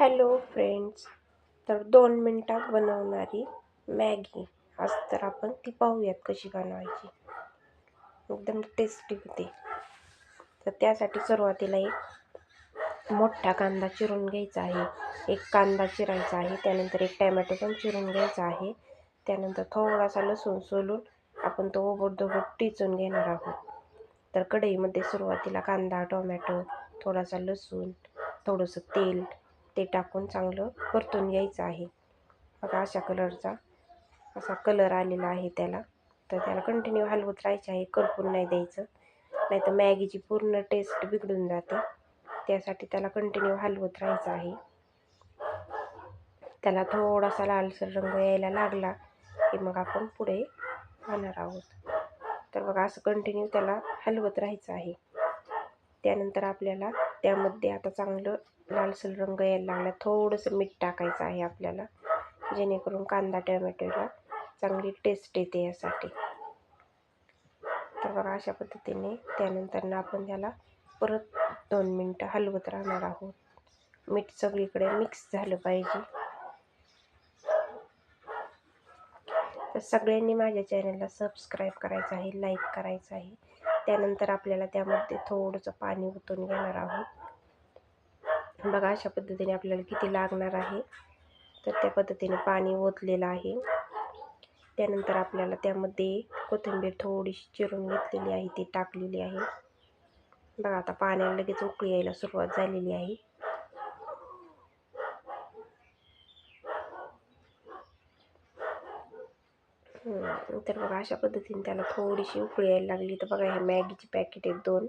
Hello friends तर दोन मिनटात बनवणारी मॅगी. आज तर आपण ती पाहूयात कशी बनवायची. एकदम टेस्टी होते. तर त्यासाठी सुरुवातीला एक मोठा कांदा चिरून घ्यायचा आहे. एक कांदा चिरायचा आहे. त्यानंतर एक टॅमॅटो पण चिरून घ्यायचा आहे. त्यानंतर थोडासा लसूण सोलून आपण तो ओबडधोबड टिचून घेणार आहोत. तर कढईमध्ये सुरुवातीला कांदा टोमॅटो थोडासा लसूण थोडंसं तेल ते टाकून चांगलं परतून घ्यायचं आहे. बघा अशा कलरचा असा कलर आलेला आहे त्याला. तर त्याला कंटिन्यू हलवत राहायचे आहे. करपून नाही द्यायचं. नाही तर मॅगीची पूर्ण टेस्ट बिघडून जाते. त्यासाठी त्याला कंटिन्यू हलवत राहायचं आहे. त्याला थोडासा लालसर रंग यायला लागला की मग आपण पुढे खाणार आहोत. तर बघा असं कंटिन्यू त्याला हलवत राहायचं आहे. त्यानंतर आपल्याला त्यामध्ये आता चांगलं लालसर रंग यायला लागला. थोडंसं मीठ टाकायचं आहे आपल्याला जेणेकरून कांदा टोमॅटोला चांगली टेस्ट येते यासाठी. तर बघा अशा पद्धतीने त्यानंतर आपण त्याला परत दोन मिनटं हलवत राहणार आहोत. मीठ सगळीकडे मिक्स झालं पाहिजे. तर सगळ्यांनी माझ्या चॅनलला सबस्क्राईब करायचं आहे लाईक करायचं आहे. त्यानंतर आपल्याला त्यामध्ये थोडंसं पाणी ओतून घेणार आहोत. बघा अशा पद्धतीने आपल्याला किती लागणार आहे. तर त्या पद्धतीने पाणी ओतलेलं आहे. त्यानंतर आपल्याला त्यामध्ये कोथिंबीर थोडीशी चिरून घेतलेली आहे ती टाकलेली आहे. बघा आता पाण्याला लगेच उकळी यायला सुरुवात झालेली आहे. तर बघा अशा पद्धतीने त्याला थोडीशी उकळी यायला लागली. तर बघा ह्या मॅगीची पॅकेट आहेत दोन.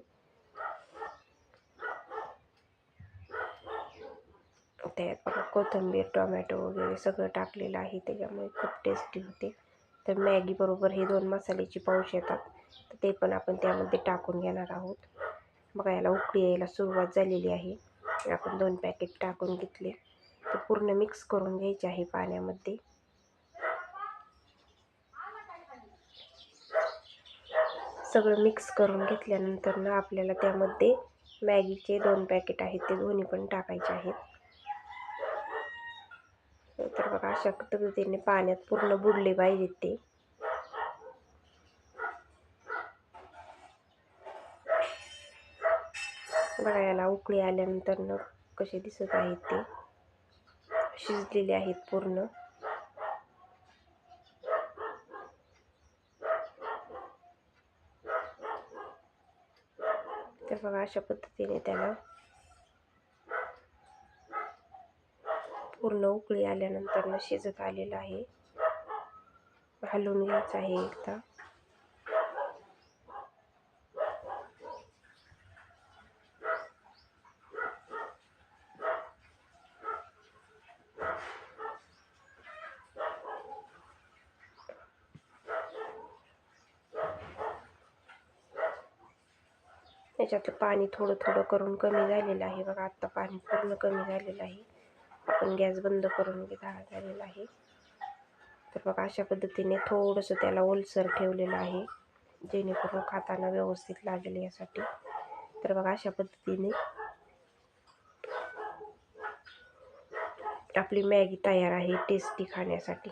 त्यात बघा कोथिंबीर टोमॅटो वगैरे सगळं टाकलेलं आहे. त्याच्यामुळे खूप टेस्टी होते. तर मॅगीबरोबर हे दोन मसाल्याची पाऊस येतात. तर ते पण आपण त्यामध्ये टाकून घेणार आहोत. बघा याला उकळी यायला सुरुवात झालेली आहे. आपण दोन पॅकेट टाकून घेतले. ते पूर्ण मिक्स करून घ्यायचे आहे पाण्यामध्ये. सगळं मिक्स करून घेतल्यानंतर ना आपल्याला त्यामध्ये मॅगीचे दोन पॅकेट आहेत ते दोन्ही पण टाकायचे आहेत. तर बघा अशा पद्धतीने पाण्यात पूर्ण बुडले पाहिजेत ते. बघा याला उकळी आल्यानंतर न कसे दिसत आहेत ते. शिजलेले आहेत पूर्ण. तर बघा अशा पद्धतीने त्याला. पूर्ण उकळी आल्यानंतर न शिजत आलेलं आहे. हलवून घ्यायचं आहे एकदा. त्याच्यातलं पाणी थोडं थोडं करून कमी झालेलं आहे बघा. आत्ता पाणी पूर्ण कमी झालेलं आहे. आपण गॅस बंद करून झालेला आहे. तर बघा अशा पद्धतीने थोडंसं त्याला ओलसर ठेवलेलं आहे जेणेकरून खाताना व्यवस्थित लागेल यासाठी. तर बघा अशा पद्धतीने आपली मॅगी तयार आहे टेस्टी खाण्यासाठी.